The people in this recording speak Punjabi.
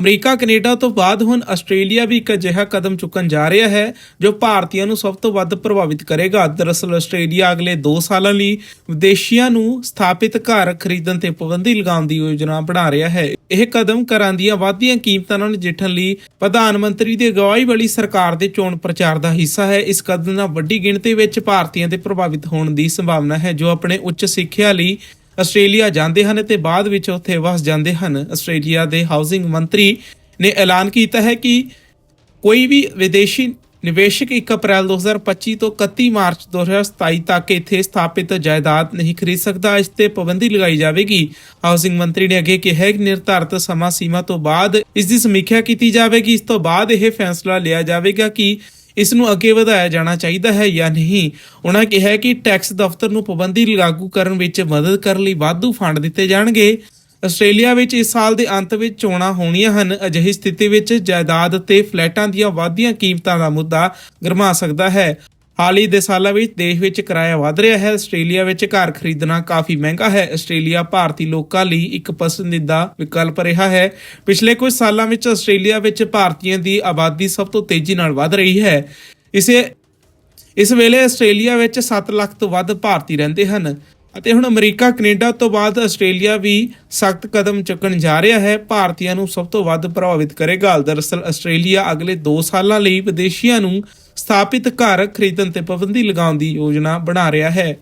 ਅਮਰੀਕਾ, ਕੈਨੇਡਾ ਤੋਂ ਬਾਅਦ ਹੁਣ ਆਸਟ੍ਰੇਲੀਆ ਵੀ ਇੱਕ ਅਜਿਹਾ ਕਦਮ ਚੁੱਕਣ ਜਾ ਰਿਹਾ ਹੈ, ਜੋ ਭਾਰਤੀਆਂ ਨੂੰ ਸਭ ਤੋਂ ਵੱਧ ਪ੍ਰਭਾਵਿਤ ਕਰੇਗਾ। ਦਰਅਸਲ ਆਸਟ੍ਰੇਲੀਆ ਅਗਲੇ 2 ਸਾਲਾਂ ਲਈ ਵਿਦੇਸ਼ੀਆਂ ਨੂੰ ਸਥਾਪਿਤ ਘਰ ਖਰੀਦਣ ਤੇ ਪਾਬੰਦੀ ਲਗਾਉਣ ਦੀ ਯੋਜਨਾ ਬਣਾ ਰਿਹਾ ਹੈ। ਇਹ ਕਦਮ ਘਰਾਂ ਦੀਆਂ ਵਾਧੀਆਂ ਕੀਮਤਾਂ ਨਾਲ ਨਜਿੱਠਣ ਲਈ ਪ੍ਰਧਾਨ ਮੰਤਰੀ ਦੀ ਅਗਵਾਈ ਵਾਲੀ ਸਰਕਾਰ ਦੇ ਚੋਣ ਪ੍ਰਚਾਰ ਦਾ ਹਿੱਸਾ ਹੈ। ਇਸ ਕਦਮ ਨਾਲ ਵੱਡੀ ਗਿਣਤੀ ਵਿੱਚ ਭਾਰਤੀਆਂ ਦੇ ਪ੍ਰਭਾਵਿਤ ਹੋਣ ਦੀ ਸੰਭਾਵਨਾ ਹੈ, ਜੋ ਆਪਣੇ ਉੱਚ ਸਿੱਖਿਆ ਲਈ ਆਸਟ੍ਰੇਲੀਆ ਜਾਂਦੇ ਹਨ ਤੇ ਬਾਅਦ ਵਿੱਚ ਉੱਥੇ ਵਸ ਜਾਂਦੇ ਹਨ। ਆਸਟ੍ਰੇਲੀਆ ਦੇ ਹਾਊਸਿੰਗ ਮੰਤਰੀ ਨੇ ਐਲਾਨ ਕੀਤਾ ਹੈ ਕਿ ਕੋਈ ਵੀ ਵਿਦੇਸ਼ੀ ਨਿਵੇਸ਼ਕ 1 ਅਪ੍ਰੈਲ 2025 ਤੋਂ 31 ਮਾਰਚ 2027 ਤੱਕ ਇੱਥੇ ਸਥਾਪਿਤ ਜਾਇਦਾਦ ਨਹੀਂ ਖਰੀਦ ਸਕਦਾ। ਇਸ ਤੇ ਪਾਬੰਦੀ ਲਗਾਈ ਜਾਵੇਗੀ। ਹਾਊਸਿੰਗ ਮੰਤਰੀ ਨੇ ਅੱਗੇ ਕਿਹਾ ਕਿ ਨਿਰਧਾਰਤ ਸਮਾਂ ਸੀਮਾ ਤੋਂ ਬਾਅਦ ਇਸ ਦੀ ਸਮੀਖਿਆ ਕੀਤੀ ਜਾਵੇਗੀ। ਇਸ ਤੋਂ ਬਾਅਦ ਇਹ ਫੈਸਲਾ ਲਿਆ ਜਾਵੇਗਾ ਕਿ ਇਸ ਨੂੰ ਅੱਗੇ ਵਧਾਇਆ ਜਾਣਾ ਚਾਹੀਦਾ ਹੈ ਜਾਂ ਨਹੀਂ? ਉਹਨਾਂ ਕਿਹਾ ਕਿ ਟੈਕਸ ਦਫ਼ਤਰ ਨੂੰ ਪਾਬੰਦੀ ਲਾਗੂ ਕਰਨ ਵਿੱਚ ਮਦਦ ਕਰਨ ਲਈ ਵਾਧੂ ਫੰਡ ਦਿੱਤੇ ਜਾਣਗੇ। ਆਸਟ੍ਰੇਲੀਆ ਵਿੱਚ ਇਸ ਸਾਲ ਦੇ ਅੰਤ ਵਿੱਚ ਚੋਣਾਂ ਹੋਣੀਆਂ ਹਨ। ਅਜਿਹੀ ਸਥਿਤੀ ਵਿੱਚ ਜਾਇਦਾਦ ਤੇ ਫਲੈਟਾਂ ਦੀਆਂ ਵਾਧੀਆਂ ਕੀਮਤਾਂ ਦਾ ਮੁੱਦਾ ਗਰਮਾ ਸਕਦਾ ਹੈ। ਹਾਲ ਹੀ ਦੇ ਸਾਲਾਂ ਵਿੱਚ ਦੇਸ਼ ਵਿੱਚ ਕਿਰਾਇਆ ਵਧ ਰਿਹਾ ਹੈ। ਆਸਟ੍ਰੇਲੀਆ ਵਿੱਚ ਘਰ ਖਰੀਦਣਾ ਕਾਫੀ ਮਹਿੰਗਾ ਹੈ। ਆਸਟ੍ਰੇਲੀਆ ਭਾਰਤੀ ਲੋਕਾਂ ਲਈ ਇੱਕ ਪਸੰਦੀਦਾ ਵਿਕਲਪ ਰਿਹਾ ਹੈ। ਪਿਛਲੇ ਕੁਝ ਸਾਲਾਂ ਵਿੱਚ ਆਸਟ੍ਰੇਲੀਆ ਵਿੱਚ ਭਾਰਤੀਆਂ ਦੀ ਆਬਾਦੀ ਸਭ ਤੋਂ ਤੇਜ਼ੀ ਨਾਲ ਵਧ ਰਹੀ ਹੈ। ਇਸੇ, ਇਸ ਵੇਲੇ ਆਸਟ੍ਰੇਲੀਆ ਵਿੱਚ 7 ਲੱਖ ਤੋਂ ਵੱਧ ਭਾਰਤੀ ਰਹਿੰਦੇ ਹਨ ਅਤੇ ਹੁਣ ਅਮਰੀਕਾ, ਕੈਨੇਡਾ ਤੋਂ ਬਾਅਦ ਆਸਟ੍ਰੇਲੀਆ ਵੀ ਸਖਤ ਕਦਮ ਚੁੱਕਣ ਜਾ ਰਿਹਾ ਹੈ। ਭਾਰਤੀਆਂ ਨੂੰ ਸਭ ਤੋਂ ਵੱਧ ਪ੍ਰਭਾਵਿਤ ਕਰੇਗਾ। ਦਰਅਸਲ ਆਸਟ੍ਰੇਲੀਆ ਅਗਲੇ 2 ਸਾਲਾਂ ਲਈ ਵਿਦੇਸ਼ੀਆਂ ਨੂੰ ਸਥਾਪਿਤ ਘਰ ਖਰੀਦਣ ਤੇ ਪਾਬੰਦੀ ਲਗਾਉਣ ਦੀ ਯੋਜਨਾ ਬਣਾ ਰਿਹਾ ਹੈ।